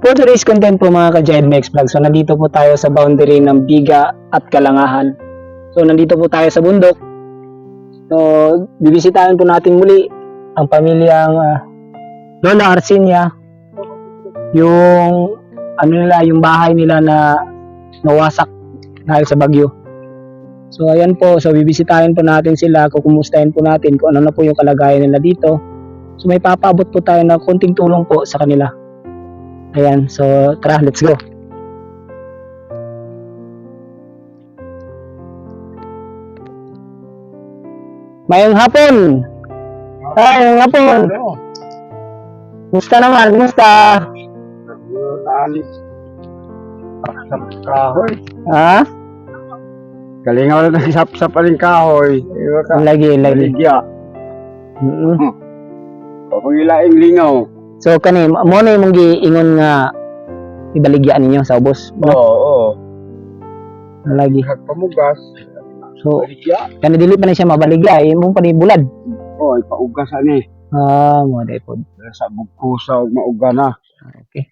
For today's content po mga ka-Jive Mex Vlog, so nandito po tayo sa boundary ng Biga at Kalangahan. So nandito po tayo sa bundok. So bibisitahin po natin muli ang pamilyang ah, Lola Arsinia. Yung ano nila, yung bahay nila na nawasak dahil sa bagyo. So ayan po, so bibisitahin po natin sila, kukumustahin po natin kung ano na po yung kalagayan nila dito. So may papaabot po tayo na konting tulong po sa kanila. Ayan, so tara, let's go. Mayong hapon! Ay, mayong hapon! Kumusta naman? Sa kahoy. Ha? Galing ako na sa sa paling kahoy. Lagi, lagi. Baligya. Mm-mm. Kapag ilaing lingaw. So kani mo na imong giingon nga ibaligyan ninyo sa ubos. Oo, oo. Lagi. Pamugas. So Baligya. kani dili pa na siya mabaligya, imong pa ni bulad. Oo, ipaugas ani. Ah, mo dai pod. Sa bugkusa ug mauga na. Okay.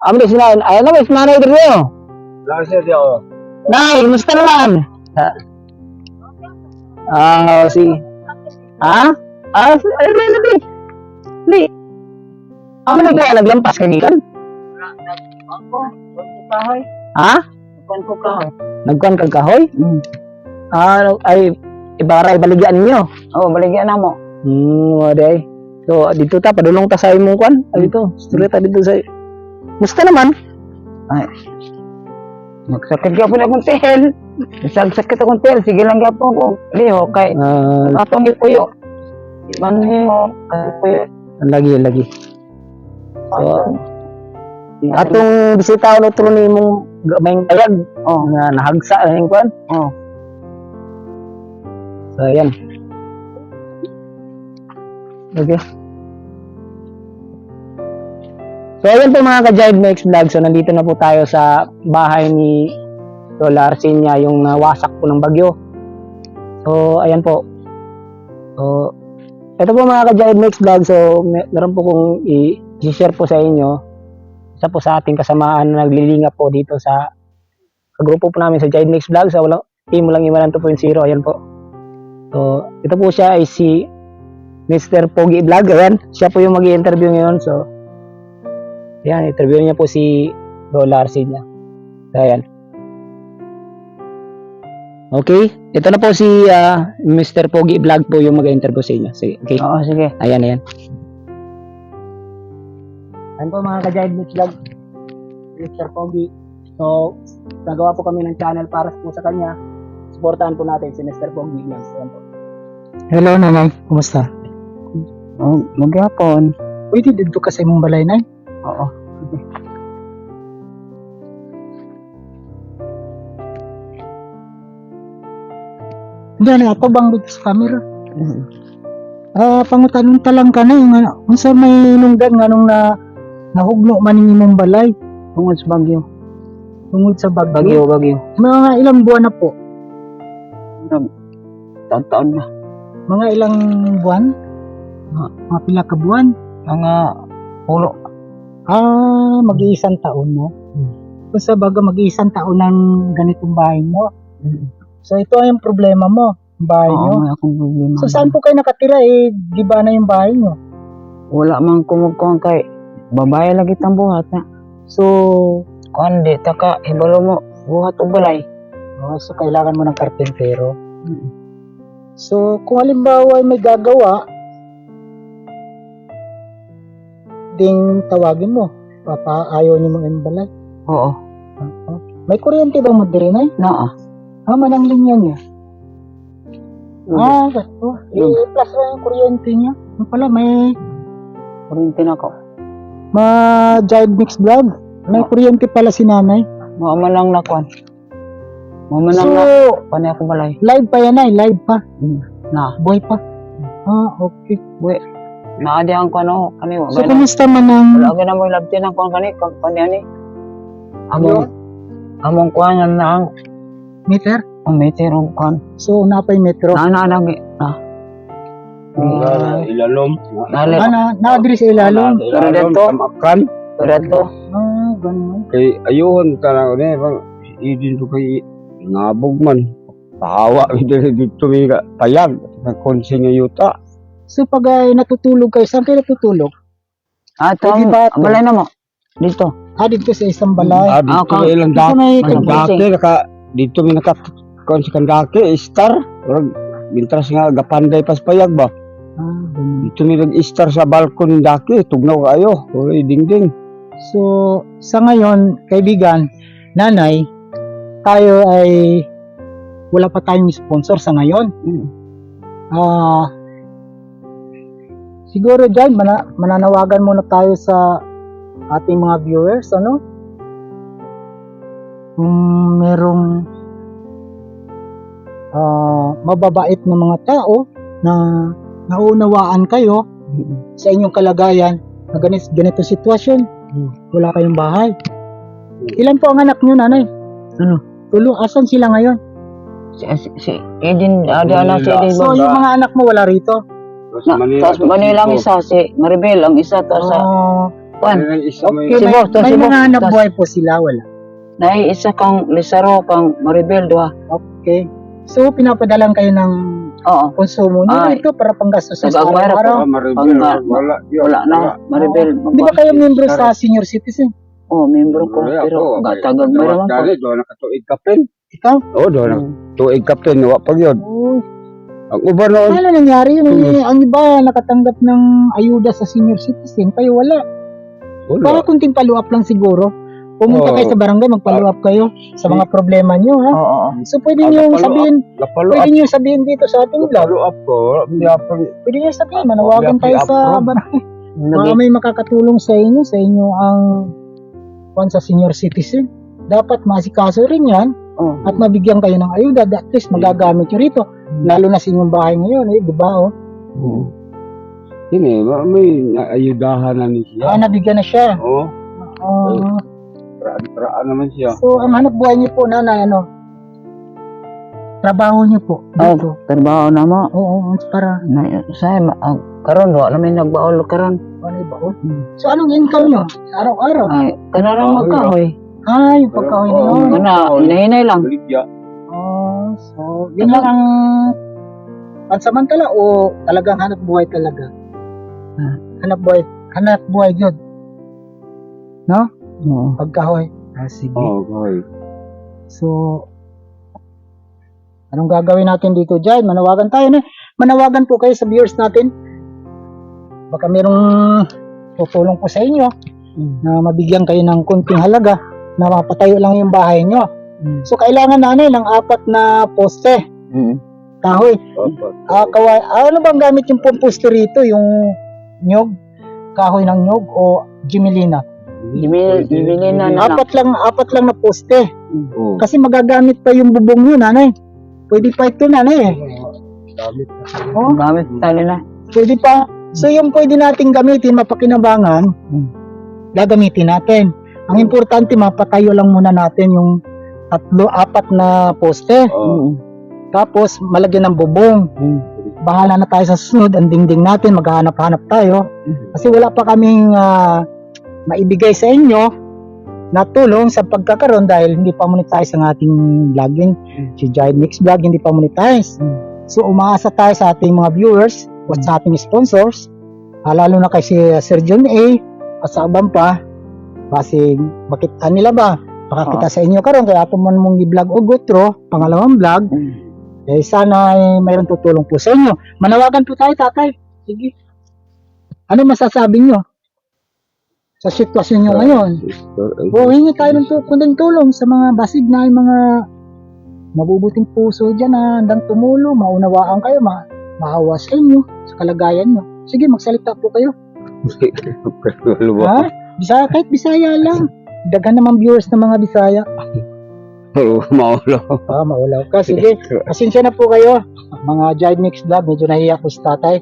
Amo di sila, ay na mas nanay dito. Lasa di ako. Nay, musta naman? Ah, ah si Ha? Ah, di. Di. Amo na kaya naglampas kanikan? Kahoy. Ha? Kuan ko kahoy. Nagkuhan kag kahoy? Mm. Ah, ay ibara ibaligyan ninyo. Oo, baligya na mo. Hmm, waday. So, dito ta, padulong ta sa imong kwan. Ay, dito, straight ta dito sa... Musta naman? Ay. Magsakit ka po na akong tehel. Magsakit akong tehel. Sige lang gapo ko. Liho, kay Ah, atong ipuyo. Manhiho, kay puyo. lagi, lagi. So, atong bisita ulo tulo ni imong gamayng payag. Oh, nga nahagsa ang kwan. oh. So, ayan. Okay. So, ayan po mga ka-Jive Mix Vlog. So, nandito na po tayo sa bahay ni Lola Arsinia, yung nawasak po ng bagyo. So, ayan po. So, ito po mga ka-Jive Mix Vlog. So, meron po kong i- i-share po sa inyo. Isa po sa ating kasamaan na naglilinga po dito sa sa grupo po namin sa Jive Mix Vlog. Sa walang team lang iwanan 2.0. Ayan po. So, ito po siya ay si Mr. Pogi Vlog. Ayan, siya po yung mag interview ngayon. So, ayan, interview niya po si Lola Arsinia. So, ayan. Okay, ito na po si ah, Mr. Pogi Vlog po yung mag-interview sa inyo. Sige, okay. Oo, sige. Ayan, ayan. Ayan po mga ka-Jive Mix Vlog. Mr. Pogi. So, gagawa po kami ng channel para po sa kanya. Supportahan po natin si Mr. Pogi Vlog. Ayan po. Hello, nanay. Kumusta? Oh, maghapon. Pwede dito ka sa imong balay, nay? Oo. Hindi na ato bang dito sa camera? Ah, pangutanong talang ka na yung ano, unsa may nunggan nga nung na nahugno man ning imong balay Tungod sa bagyo. tungod sa bagyo. Bagyo, bagyo. Mga ilang buwan na po? Taon-taon na. Mga ilang buwan? Mga, mga pila ka buwan? Mga pulo. Ah, mag-iisang taon na. Kung sa baga mag-iisang taon ng ganitong bahay mo. So ito ay yung problema mo, ang bahay Oo, nyo. may akong problema. So saan po kayo nakatira eh, di ba na yung bahay nyo? Wala man kumugkuhan kay babae lagi tang buhat na. So, Kuan di taka ibalo mo buhat og balay. oh, so kailangan mo ng karpentero. So, kung halimbawa ay may gagawa, ding tawagin mo. Papa, ayaw niyo mga imbalay. Oo. May kuryente ba mo dire na? Naa. Ah, manang linya niya. Ah, Ah, gato. I-plus lang yung kuryente niya. Ano pala, may kurinti na ko. Ma Jive Mix Vlog. May kuryente pala si nanay. Mao man lang na kuan. Mao man lang So, na pani ako balay. live pa yan ay, live pa. Na. Buhay pa. Ah, okay. Buwe. Naa di ang kuan oh, kani wa. So, So, kumusta man ang... wala gyud na mo labti ng kuan kani kag kani ani. Among among kuan na ang Meter? ang meter og kuan. So, napay metro. Na na na na. Ah, ilalom. Nali. Ana, na-address sa ilalim. Pero dito, Tamakan. Pero to, Ah, ganun. Kay ayuhon ka na ni bang idin to kay ngabog man. Pahawa dito dito mi ka payag na konse nga yuta. So pag ay natutulog kayo, saan kayo natutulog? ah, to, Pwede ba to? balay na mo. Dito. Ah, dito sa isang balay. Ah, dito Ah, ka- ilang Dito dati. may Ano? Dati naka dito mi naka konse kan dati star. Urag bintras nga gapanday pas payag ba. Ah, ganun. Dito mi nag-star sa balkon daki tugnaw kayo. Uy dingding. So, sa ngayon, kaibigan, nanay, tayo ay wala pa tayong sponsor sa ngayon. Mm. Ah, siguro dyan, mana, mananawagan muna tayo sa ating mga viewers, ano? Kung merong ah, mababait na mga tao na naunawaan kayo sa inyong kalagayan na ganito, ganito sitwasyon, wala kayong bahay. Ilan po ang anak nyo, nanay? Ano? Tulo, asan sila ngayon? Si, si, si Edin, ada na si Edin. So, yung mga anak mo wala rito? Sa Na, tapos Manila ang isa, si Maribel ang isa, tapos sa, Oh, Juan. okay, Si may, to, may si mga anak buhay po sila, wala. Nai isa kang Lisaro, kang Maribel, duha. Okay. So, pinapadalang kayo ng Oo. konsumo nyo Ay. rito para panggastos sa araw-araw. Ah, Maribel, Pang- wala. yun, Wala na, Maribel. Di ba kayo membro sa senior citizen? Oo, membro ko, Wala pero ako, gatagag mo naman ko. doon nakatuig kapten. Ikaw? Oo, doon Mm. nakatuig kapten. Wa pag yun. Ang uban noon, ano nangyari yun? Eh, ang iba nakatanggap ng ayuda sa senior citizen, kayo wala. Baka wala. kunting follow-up lang siguro. Pumunta Oo. kayo sa barangay, mag-follow up kayo sa mga problema nyo, ha? Oo, oo. So, pwede Ah, nyo follow-up. sabihin, Napalo pwede up. nyo sabihin dito sa ating vlog. Napalo up ko. Hindi ako. Pwede nyo sabihin, manawagan tayo sa barangay. Baka may makakatulong sa inyo, sa inyo ang kung sa senior citizen. Dapat masikaso rin yan Oo. at mabigyan kayo ng ayuda. At least magagamit nyo rito. Lalo na sa inyong bahay ngayon, eh, di ba? Oh? Oo. Yun eh, ma- may ayudahan na ni Ah, nabigyan na siya. Oo. Oh. Raan naman siya. so, ang hanap buhay niyo po, nanay, ano? Trabaho niyo po. Dito. Oh, trabaho na mo. Oo, para Na, say, ma, ah, karon wa namin nagbaol karon. ano ba? Oh? So, anong income niyo? Araw-araw? Ay, kanarang Ah, magkahoy. Ah, yung pagkahoy na yun. Oo. Kana, hinahinay lang. Baligya. Oh, so, yun lang ang pansamantala o talagang hanap buhay talaga? Ah. Hanap buhay, hanap buhay yun, Oo. pagkahoy. Ah, sige. Oo, okay. So, anong gagawin natin dito, Jai? Manawagan tayo na. Manawagan po kayo sa viewers natin. Baka merong tutulong po sa inyo na mabigyan kayo ng kunting halaga na mapatayo lang yung bahay nyo. Mm. So, kailangan nanay ng apat na poste. Mm. Kahoy. Ah, kaway. Ah, ano bang gamit yung pumpusto rito? Yung nyog? Kahoy ng nyog o Jimelina? Jimelina na lang. Apat lang, apat lang na poste. Oo. Kasi magagamit pa yung bubong yun, nanay. Pwede pa ito, nanay eh. Damit. Oh, Gamit tayo na. pwede pa. So yung pwede nating gamitin, mapakinabangan, Hmm. gagamitin natin. Ang importante, mapatayo lang muna natin yung tatlo, apat na poste. Oo. Mm. Tapos, malagyan ng bubong. Mm. Bahala na tayo sa susunod, ang dingding natin, maghahanap-hanap tayo. Kasi wala pa kaming ah, maibigay sa inyo na tulong sa pagkakaroon dahil hindi pa monetize ang ating vlogging. Si Giant Mix Vlog hindi pa monetize. So umaasa tayo sa ating mga viewers o sa ating sponsors, ah, lalo na kay si Sir John A at sa abang pa, kasi bakit ah, nila ba? Baka kita sa inyo karon kaya po man mong i-vlog o gotro, pangalawang vlog, Mm. eh sana ay mayroon tutulong po sa inyo. Manawagan po tayo, tatay. Sige. Ano masasabi nyo? Sa sitwasyon nyo ngayon. O, hingi tayo ng kunting tulong sa mga basig na yung mga mabubuting puso dyan na handang tumulong, maunawaan kayo, ma maawa sa inyo, sa kalagayan nyo. Sige, magsalita po kayo. Ha? Bisaya, kahit Bisaya lang. Daghan naman viewers ng mga Bisaya. Maulo. Ah, maulaw ka. Sige, pasensya na po kayo. Mga Jive Mix Vlog, medyo nahiya po si tatay.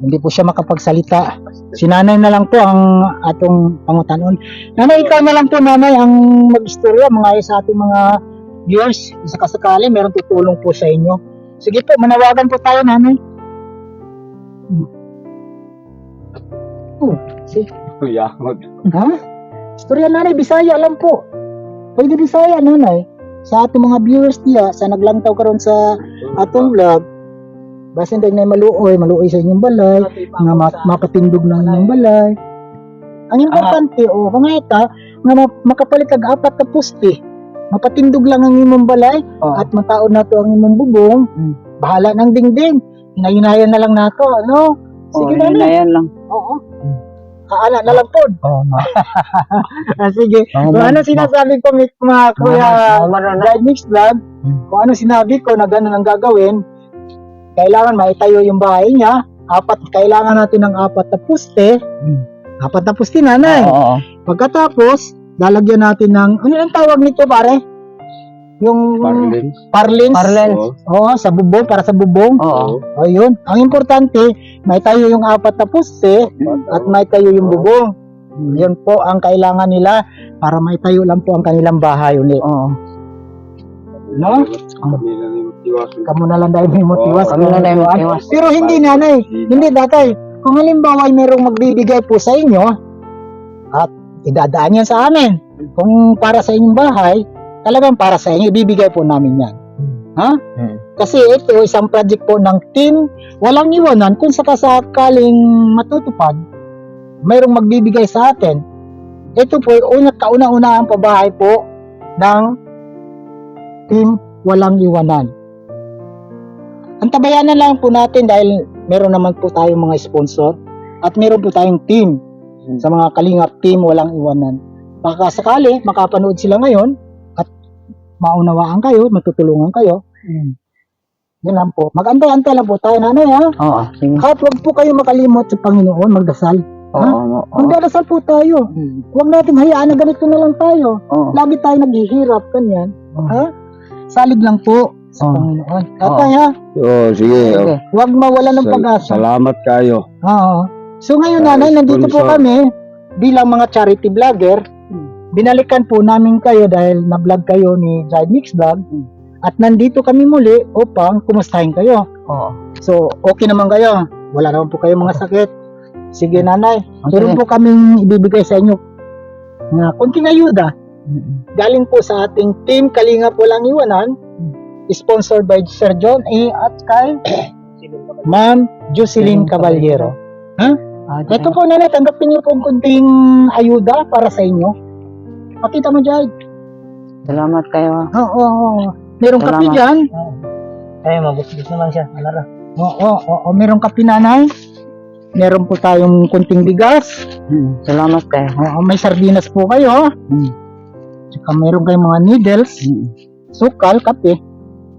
Hindi po siya makapagsalita. Si nanay na lang po ang atong pangutanon. Nanay, ikaw na lang po nanay ang mag-istorya mga sa ating mga viewers. Isa kasakali, meron tutulong po sa inyo. Sige po, manawagan po tayo nanay. Yaman. Ha? Istorya nanay, Bisaya alam po. Pwede Bisaya nanay. Sa atong mga viewers niya, sa naglantaw karon sa atong vlog, basin tayo na maluoy, maluoy sa inyong balay, nga ma- mapatindog ng inyong balay. Ang importante, o oh, pangita, nga ma- makapalit kag apat na pusti. Mapatindog lang ang imong balay, Oh. at mataon na to ang imong bubong, Mm. bahala ng dingding. Hinayunayan na lang nato, ano? Sige na na. yan lang. Oo. Kaala na lang po. Oh, ma. Ah, sige. Oh, Kung ano sinasabi ko, mga kuya, Oh, Mix Vlog, Hmm. kung ano sinabi ko na gano'n ang gagawin, kailangan maitayo yung bahay niya, apat, kailangan natin ng apat na puste, Hmm. apat na puste nanay. Oo. Pagkatapos, lalagyan natin ng, ano ang tawag nito pare? Yung Parlin. parlins. Parlins. Oo. Oo, sa bubong, para sa bubong. Oo. O yun. Ang importante, may tayo yung apat na puste at may tayo yung bubong. Yun po ang kailangan nila para may tayo lang po ang kanilang bahay ulit. Oo. No? Kami Matiwas. Kamu na lang dahil may motiwas. Kami na lang may motiwas. Pero hindi nanay, hindi tatay. Kung halimbawa ay merong magbibigay po sa inyo at idadaan yan sa amin. Kung para sa inyong bahay, talagang para sa inyo, ibibigay po namin yan. Ha? Hmm. Kasi ito, isang project po ng team, walang iwanan kung sakasakaling matutupad, mayroong magbibigay sa atin. Ito po, una, kauna-una ang pabahay po ng team walang iwanan. Antabayanan lang po natin dahil meron naman po tayong mga sponsor at meron po tayong team sa mga kalingap team walang iwanan. Baka sakali makapanood sila ngayon at maunawaan kayo, matutulungan kayo. Yun lang po. Mag-antay-antay lang po tayo nanay ha. Oo. Sige. Huwag po kayo makalimot sa Panginoon, magdasal. Oo. Oo. Magdadasal po tayo. Hmm. Huwag natin hayaan na ganito na lang tayo. Oo. Lagi tayo naghihirap, ganyan. Ha? Salig lang po sa Oo. Panginoon. Tatay ha, Oo, sige. Sige. huwag mawala ng Sal- pag-asa. Salamat kayo. Oo. So ngayon Ah, nanay, nandito po sponsor. kami bilang mga charity vlogger. Binalikan po namin kayo dahil na-vlog kayo ni Jai Mix Vlog. At nandito kami muli upang kumustahin kayo. Oo. So, okay naman kayo. Wala naman po kayo mga sakit. Sige nanay, Okay. meron po kaming ibibigay sa inyo na konting ayuda Mm. galing po sa ating team Kalingap Walang Iwanan sponsored by Sir John A. at kay Ma'am Jocelyn Caballero. Ah, Ito po nanay, tanggapin niyo po ang konting ayuda para sa inyo. Pakita mo dyan. Salamat kayo. Oo, oo, oo. Merong kape Salamat. dyan. Ay, mabusbus naman siya. Alara. Oo, oo, oo. Merong kape nanay. Meron po tayong konting bigas. Hmm. Salamat kayo. Oo, may sardinas po kayo. Hmm. Tsaka meron kayong mga needles, Hmm. sukal, kape.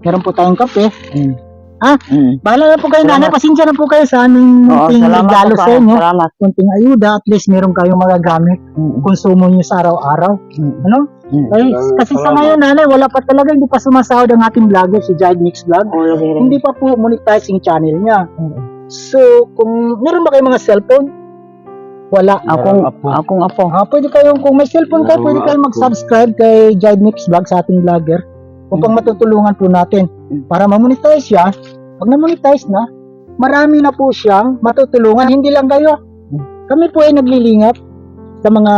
Meron po tayong kape. Hmm. Ah, Hmm. Bahala na po kayo, Salamat. nanay. Pasensya na po kayo sa aming munting salamat regalo sa inyo. Salamat. Kunting ayuda, at least meron kayong magagamit. Hmm. Konsumo nyo sa araw-araw. Hmm. Ano? Hmm. Ay, Salamat. kasi sa ngayon, nanay, wala pa talaga, hindi pa sumasahod ang ating vlogger, si Jive Mix Vlog. Lagi rin. Hindi pa po monetizing channel niya. Hmm. So, kung meron ba kayong mga cellphone? Wala. Akong, Apo. akong apo. Ah, pwede kayong, kung may cellphone kayo, pwede kayong mag-subscribe kay Jive Mix Vlog sa ating vlogger upang matutulungan po natin para ma-monetize siya. Pag na-monetize na, marami na po siyang matutulungan. Hindi lang kayo. Kami po ay naglilingap sa mga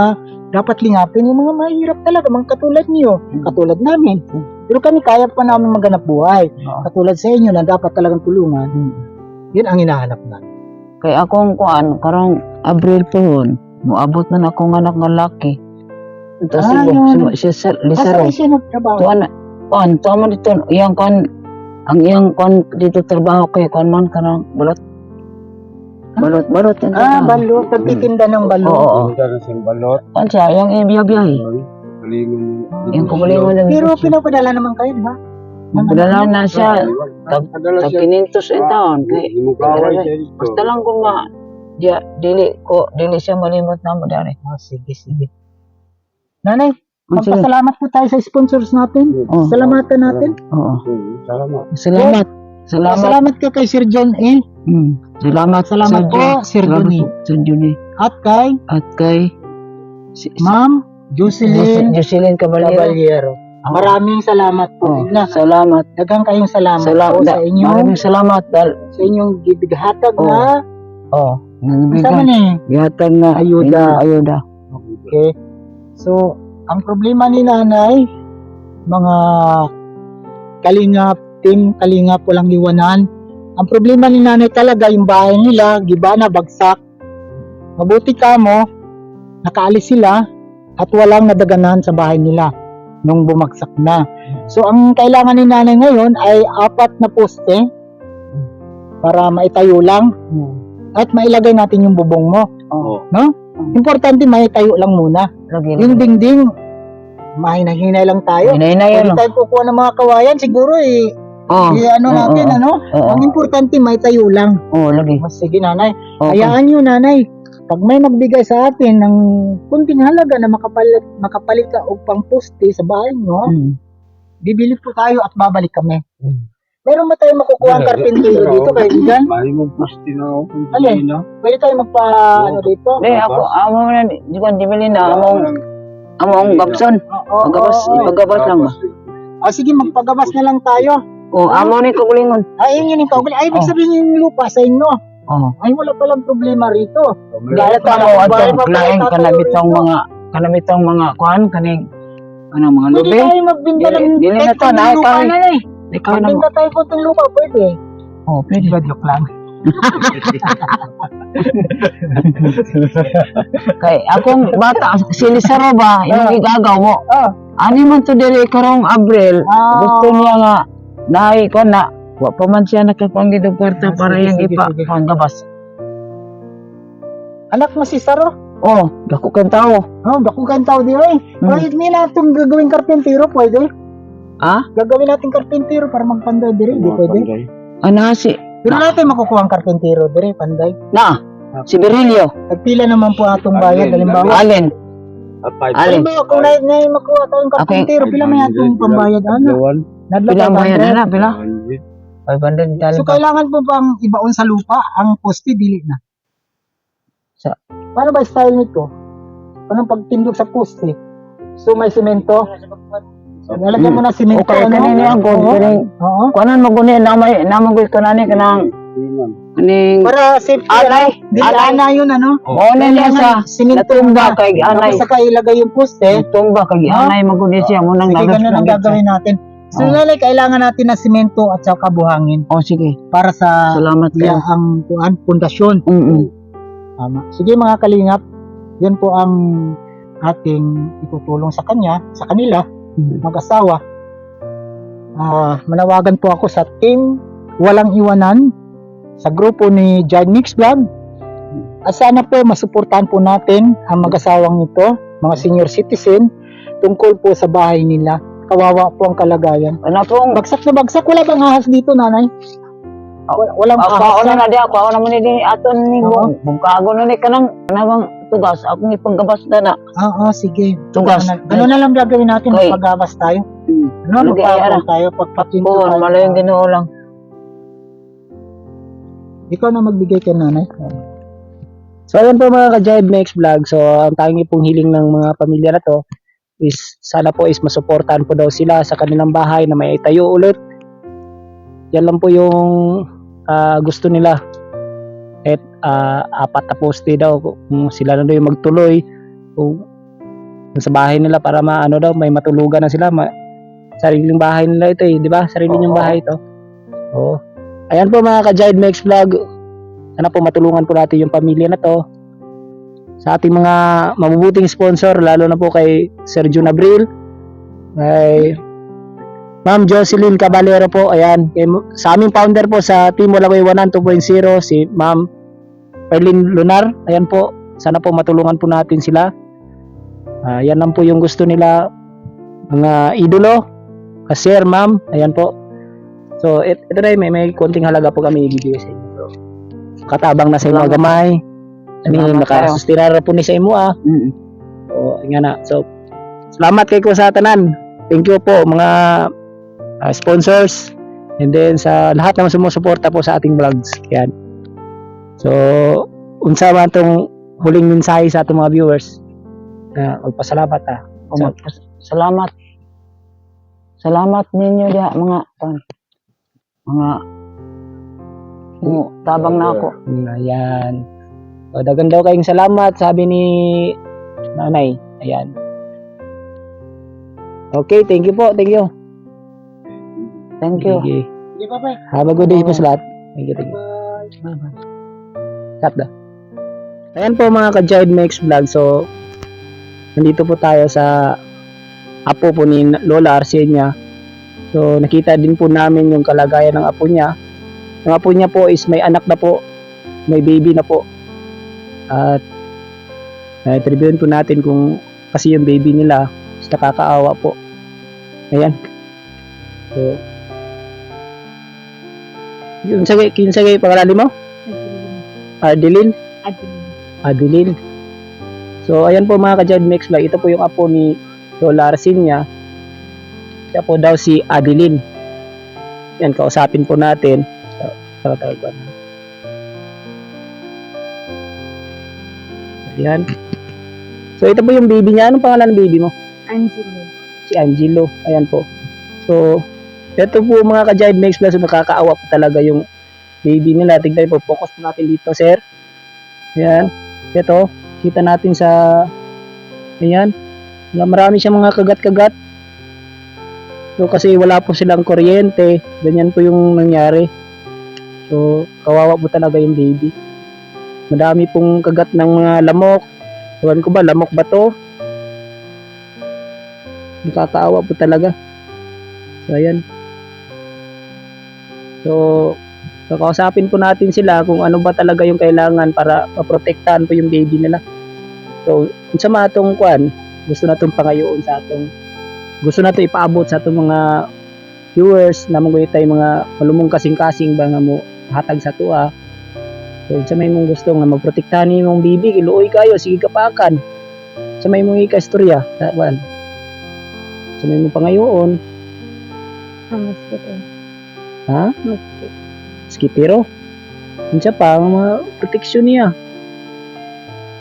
dapat lingapin yung mga mahirap talaga, mga katulad niyo, katulad namin. Pero kami kaya pa namin maganap buhay. Katulad sa inyo na dapat talagang tulungan. Yun ang hinahanap natin. Kay akong kuan, karong Abril po hon. Muabot na akong anak nga laki. Ito Ah, si yun. si si Kasi Lisaro. siya nagtrabaho. Tuan, kuan, tuan mo dito, iyang kuan, ang iyang kuan dito trabaho kay kuan man kanang balot. Balot, balot. yan Ah, balot. Nagtitinda ng balot. Oo. Punta na sa balot. Kuan siya, yung ibiyabiyahe. Kalingon. Yung kubulingon ng Pero pinapadala naman kayo, di ba? Padala na siya, tag- tag siya. 500 in taon. Kay, basta lang kung ma, dia, dili ko, dili siya malimot na mo dari. Oh, sige, sige. Nanay. Magpasalamat po tayo sa sponsors natin. Oh. Salamatan natin. Oo. Salamat. Salamat. Salamat. Salamat ka kay Sir John A. Hmm. Salamat. Salamat po, Sir po, Sir Johnny. At kay At kay si, Ma'am Jocelyn Jocelyn Caballero. Caballero. Maraming salamat po. Oh, Na, salamat. dagang kayong salamat, Salamat. po sa inyong, Maraming salamat. Dahil, sa inyong gibighatag Oh. na oh, Sama ni. Gihatag na Ayuda. ayuda. Okay. So, ang problema ni nanay, mga kalingap, team kalingap, walang liwanan. Ang problema ni nanay talaga, yung bahay nila, gibana, bagsak. Mabuti ka mo, nakaalis sila at walang nadaganan sa bahay nila nung bumagsak na. So, ang kailangan ni nanay ngayon ay apat na poste para maitayo lang at mailagay natin yung bubong mo. Oo. No? Importante maitayo lang muna. Lagi. Yung dingding, mahina-hinay lang tayo. Hinay na Pwede tayo kukuha ng mga kawayan, siguro eh, Oh. eh, ano Oo, natin, oo. ano? Oo. Ang importante, may tayo lang. Oh, lagi. Mas sige nanay, Okay. hayaan nyo nanay, pag may magbigay sa atin ng kunting halaga na makapalit, makapalit ka o pang poste sa bahay nyo, Mm. bibili po tayo at babalik kami. Mm. Meron ba tayo makukuha ang karpintero dito kay Digan? May mong pusti na ako. kung hindi na. Pwede tayo magpa, ano dito? Di ako amo na di ko di bili na among among gabson. Oo, Pagabas, oo, oo. ipagabas lang ba? Ah, sige, magpagabas na lang tayo. Oh, amo ni kugulingon. Ay, yun yung kaugali. Ay, ibig Oh. sabihin yung lupa sa inyo. Oh. Ay, wala palang problema rito. Dahil pa- pa mo bahay atong pa laing tatayo kanabitong rito. mga kanabitong mga kuan kaning ano mga Pwede lubi. tayo magbinta Dili- ng dili na kahit to, na, lupa na eh. Ikaw na. Magbinta tayo konting lupa, pwede. Oh, pwede ba joke lang? Kay akong bata silisaro ba yung Ah. igagaw mo. Ah. Ani man to diri karong Abril. Ah. Gusto niya nga nahi ko na wa pa man siya nakakuang dito kwarta para sige, ipa sige. kuang gabas. Anak mo si Saro. Oh, dako kang tao. Oh, dakugan tao di eh. Hmm. Pwede nila itong gagawing karpintero, pwede. Ah? Gagawin natin karpintero para magpanday dire, di pwede. Ana si Pero natin makukuha ang karpintero dire, panday. na si Berilio. Nagpila naman po atong bayad, halimbawa. Alin? Alin? Halimbawa, kung na, na makuha tayong karpintero, pila may atong pambayad, ano? Nadla Pila ang bayad 500. ana pila? 500 dali So kailangan po bang ibaon sa lupa ang poste dili na? Sa- Paano ba style nito? Paano pagtindog sa poste? So may semento. Nalagyan mo na semento Okay, kanini ang Oo. Oo. kuanan mo guni na may namagul ko nani kanang kaning Para safety Alay, ano? Alay. ana yun ano? mo na niya sa semento natumba na. kay anay. Tapos saka ilagay yung poste. Tumba kay Ha? anay maguni siya mo nang Sige, nagas ganun ang gagawin natin. So, Oh. lalay, kailangan natin ng semento at saka buhangin Oh sige. para sa Salamat kayo. ang kuan pundasyon. Mm. Tama. Sige mga kalingap, yan po ang ating itutulong sa kanya, sa kanila, mag-asawa. Ah, manawagan po ako sa team Walang Iwanan sa grupo ni John Mix Vlog. At sana po masuportahan po natin ang mag-asawang ito, mga senior citizen, tungkol po sa bahay nila. Kawawa po ang kalagayan. Ano pong Bagsak na bagsak, wala bang ahas dito, nanay? Wal- Walang ako ahas. ako na na- di ako ako naman ni aton ni bungkago na ni kanang kanang tugas akong ipanggabas na na. Oo, sige. Tugas. Ganun na- lang gagawin natin, Okay. magpagabas tayo. Mm. Ano, ara. tayo, pagpatinto Oo, tayo. yung Ginoo lang. Ikaw na magbigay kay nanay. So ayan po mga ka-Jive Mix Vlog. So ang tanging pong hiling ng mga pamilya na to is sana po is masuportahan po daw sila sa kanilang bahay na may itayo ulit. Yan lang po yung ah, gusto nila. At ah, apat na poste daw kung sila na daw yung magtuloy kung sa bahay nila para maano daw may matulugan na sila ma, sariling bahay nila ito eh, di ba? Sarili niyong Oo. bahay ito. Oo. Ayan po mga ka-Jive Mix Vlog. Sana po matulungan po natin yung pamilya na to. Sa ating mga mabubuting sponsor, lalo na po kay Sergio Nabril, kay Ma'am Jocelyn Caballero po, ayan, kay, sa aming founder po sa Team Walaway 1 2.0, si Ma'am Perlin Lunar, ayan po, sana po matulungan po natin sila. Ah, yan lang po yung gusto nila, mga idolo, kasir ma'am, ayan po. So, it, ito na may, may konting halaga po kami ibibigay sa inyo. So, katabang na sa Salamat. gamay. Ani Salamat nakasustinara po ni sa imo ah. Mm. So, nga na. So, salamat kay ko sa tanan. Thank you po mga ah, sponsors and then sa lahat ng sumusuporta po sa ating vlogs. Yan. So, unsa man tong huling mensahe sa ating mga viewers. Na magpasalamat ah. O, magpas- salamat. Salamat ninyo diha mga pan. Mga Mo, tabang na ako. Ayan. So, dagan daw kayong salamat, sabi ni nanay. Ayan. Okay, thank you po. Thank you. Thank you. Sige. Ba, bay? Have a good day po sa lahat. Thank you, thank you. Bye. Cut na. Ayan po mga ka-Jive Mix Vlog. So, nandito po tayo sa apo po ni Lola Arsenia. So, nakita din po namin yung kalagayan ng apo niya. Yung apo niya po is may anak na po. May baby na po. At na-interviewin po natin kung kasi yung baby nila is nakakaawa po. Ayan. So, yun sa yun sa pangalan mo? Ardeline? Adeline. So, ayan po mga ka-Jad Mix Vlog. Ito po yung apo ni Lola Arsinia. Siya po daw si Adeline. Yan, kausapin po natin. So, tawag na. Ayan. So, ito po yung baby niya. Anong pangalan ng baby mo? Angelo. Si Angelo. Ayan po. So, ito po mga ka-Jive Mix Plus, nakakaawa po talaga yung baby nila. Tignan po, focus po natin dito, sir. Ayan. Ito, kita natin sa, ayan. Marami siyang mga kagat-kagat. So, kasi wala po silang kuryente. Ganyan po yung nangyari. So, kawawa po talaga yung baby. Madami pong kagat ng mga lamok. Ewan ko ba, lamok ba to? Nakakaawa po talaga. So, ayan. So, kakausapin po natin sila kung ano ba talaga yung kailangan para maprotektahan po yung baby nila. So, sa mga atong kwan, gusto na itong pangayoon sa atong, gusto na ipaabot sa atong mga viewers na mga tayo mga malumong kasing-kasing ba nga mo hatag sa tuwa. So, sa may mong gusto nga maprotektahan ni mong baby, kiluoy kayo, sige kapakan. Sa may mong ikastorya, sa. Sa may mong pangayoon, Ang mosquito. Ha? Skipero. Yun siya pa, ang mga proteksyon niya.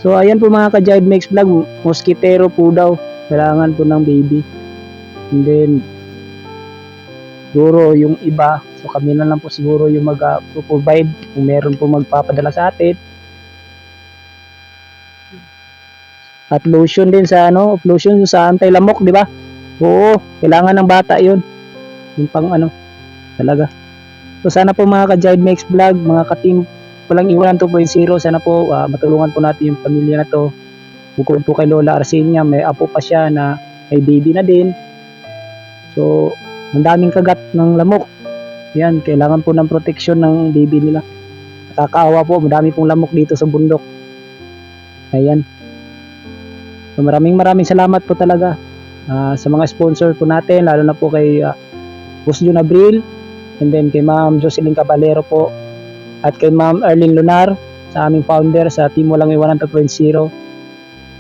So, ayan po mga ka-Jive Mix Vlog, mosquitero po daw. Kailangan po ng baby. And then, siguro yung iba, so kami na lang po siguro yung mag-provide kung meron po magpapadala sa atin. At lotion din sa ano, lotion sa anti-lamok, di ba? Oo, kailangan ng bata yun. Yung pang ano, talaga. So sana po mga ka-Jive Mix Vlog, mga ka-team Walang Iwanan 2.0, sana po ah, matulungan po natin yung pamilya na to. Bukod po kay Lola Arsenia, may apo pa siya na may baby na din. So, ang daming kagat ng lamok. Yan, kailangan po ng proteksyon ng baby nila. Nakakaawa po, madami pong lamok dito sa bundok. Ayan. So, maraming maraming salamat po talaga ah, sa mga sponsor po natin, lalo na po kay uh, Boss Jun Abril, and then kay Ma'am Jocelyn Caballero po, at kay Ma'am Erlyn Lunar, sa aming founder sa Walang Iwanan 2.0.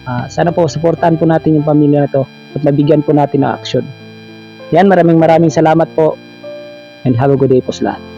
Ah, sana po, supportan po natin yung pamilya na to at mabigyan po natin ng action. Yan, maraming maraming salamat po and have a good day po sa lahat.